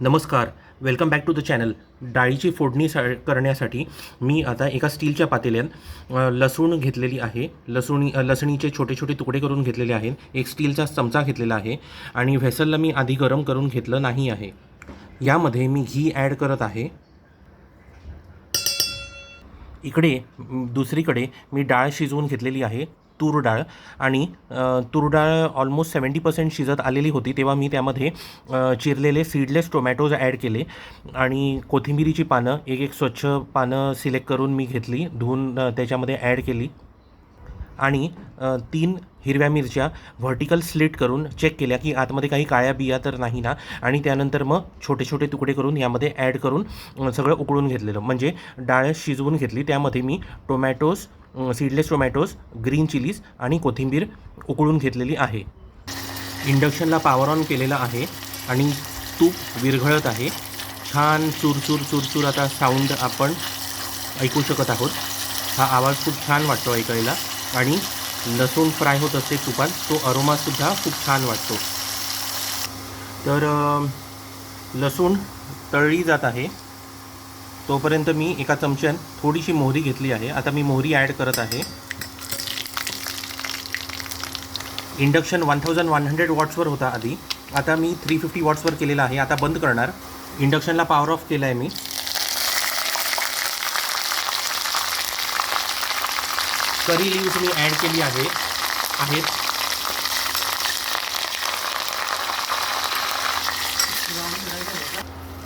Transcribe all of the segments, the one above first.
नमस्कार welcome back to the channel डाळीची फोडणी सा करण्यासाठी मी आता एका स्टीलच्या पातेल्यात लसूण घेतलेली आहे. लसूण लसणीचे छोटे छोटे तुकडे करून घेतलेले आहेत. एक स्टीलचा चमचा घेतलेला आहे आणि व्हेसलला मी आधी गरम करून घेतलं नाही आहे. यामध्ये मी घी ॲड करत आहे. इकडे दुसरीकडे मी डाळ शिजवून घेतलेली आहे. तूर डाळ. आणि तूर डाळ ऑलमोस्ट सेवन्टी पर्सेंट शिजत आलेली होती तेव्हा मी त्यामध्ये चिरलेले सीडलेस टोमॅटोज ॲड केले. आणि कोथिंबिरीची पानं एक एक स्वच्छ पानं सिलेक्ट करून मी घेतली धुवून त्याच्यामध्ये ॲड केली. आणि तीन हिरव्या मिरच्या व्हर्टिकल स्लिट करून चेक केल्या की आतमध्ये काही काळ्या बिया तर नाही ना? आणि त्यानंतर मग छोटे छोटे तुकडे करून यामध्ये ॲड करून सगळं उकळून घेतलेलं. म्हणजे डाळ शिजवून घेतली. त्यामध्ये मी tomatoes seedless tomatoes green chillies आणि कोथिंबीर उकळून घेतलेली आहे. इंडक्शनला पॉवर ऑन केलेला आहे आणि तूप विरघळत आहे. छान चुरचूर चुरचूर आता साऊंड आपण ऐकू शकत आहोत. हा आवाज खूप छान वाटतो ऐकायला आणि लसूण फ्राय होत असते तुपात तो अरोमासुद्धा खूप छान वाटतो. तर लसूण तळली जात आहे. तोपर्यंत मी एका चमच्यान थोडीशी मोहरी घेतली आहे. आता मी मोहरी ॲड करत आहे. Induction one thousand one hundred वॉट्सवर होता आधी. आता मी थ्री फिफ्टी वॉट्सवर केलेला आहे. आता बंद करणार. इंडक्शनला पॉवर ऑफ केला आहे मी. करी लिव्ज मी ॲड केली आहे. आहेत.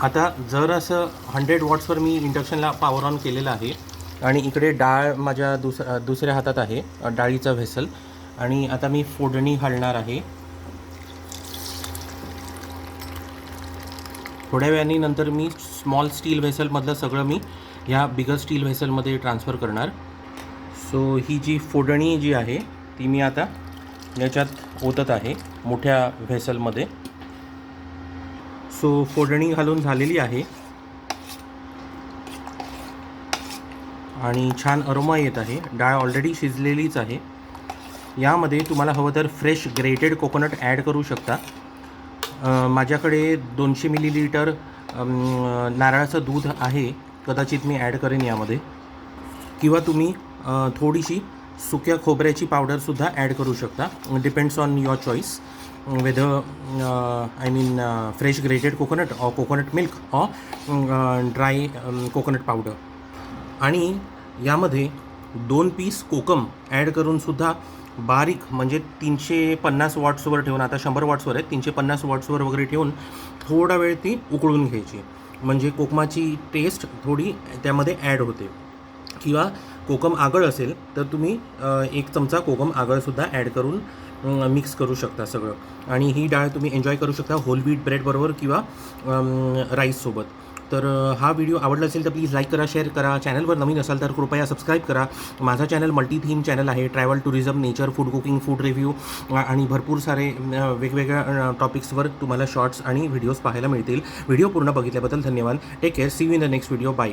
आता जर असं हंड्रेड वॉट्सवर मी इंडक्शनला पॉवर ऑन केलेलं आहे आणि इकडे डाळ माझ्या दुस दुसऱ्या हातात आहे डाळीचं डाळीचा व्हेसल आणि आता मी फोडणी घालणार आहे. थोड्या वेळाने नंतर मी स्मॉल स्टील व्हेसलमधलं सगळं मी ह्या बिगर स्टील व्हेसलमध्ये ट्रान्सफर करणार. सो ही जी फोडणी जी आहे ती मी आता याच्यात ओतत आहे मोठ्या व्हेसलमध्ये सो फोडणी घालून झालेली आहे. आणि छान अरोमा येत आहे. डाळ ऑलरेडी शिजलेलीच आहे. यामध्ये तुम्हाला हवं तर फ्रेश ग्रेटेड कोकोनट ॲड करू शकता. माझ्याकडे दोनशे मिलीलिटर नारळाचं दूध आहे. कदाचित मी ॲड करेन यामध्ये. किंवा तुम्ही थोडीशी सुक्या खोबऱ्याची पावडरसुद्धा ॲड करू शकता. Depends on your choice whether I mean fresh grated coconut uh coconut milk or dry coconut powder आणि यामध्ये दोन पीस कोकम ॲड करूनसुद्धा बारीक म्हणजे तीनशे पन्नास वॉट्सवर ठेवून आता शंभर वॉट्सवर आहे तीनशे पन्नास वॉट्सवर वगैरे ठेवून थोडा वेळ ती उकळून घ्यायची. म्हणजे कोकमाची टेस्ट थोडी त्यामध्ये ॲड होते. किंवा कोकम आगळ असेल तर तुम्ही एक चमचा कोकम आगळसुद्धा ॲड करून मिक्स करू शकता सगळं. आणि ही डाळ तुम्ही एन्जॉय करू शकता होल व्हीट ब्रेडबरोबर किंवा राईससोबत तर हा व्हिडिओ आवडला असेल तर प्लीज लाईक करा शेअर करा. चॅनलवर नवीन असाल तर कृपया सबस्क्राईब करा. माझा चॅनल मल्टी थीम चॅनल आहे travel tourism nature food cooking food review आणि भरपूर सारे वेगवेगळ्या टॉपिक्सवर तुम्हाला शॉर्ट्स आणि व्हिडिओज पाहायला मिळतील. व्हिडिओ पूर्ण बघितल्याबद्दल धन्यवाद. Take care see you in the next video bye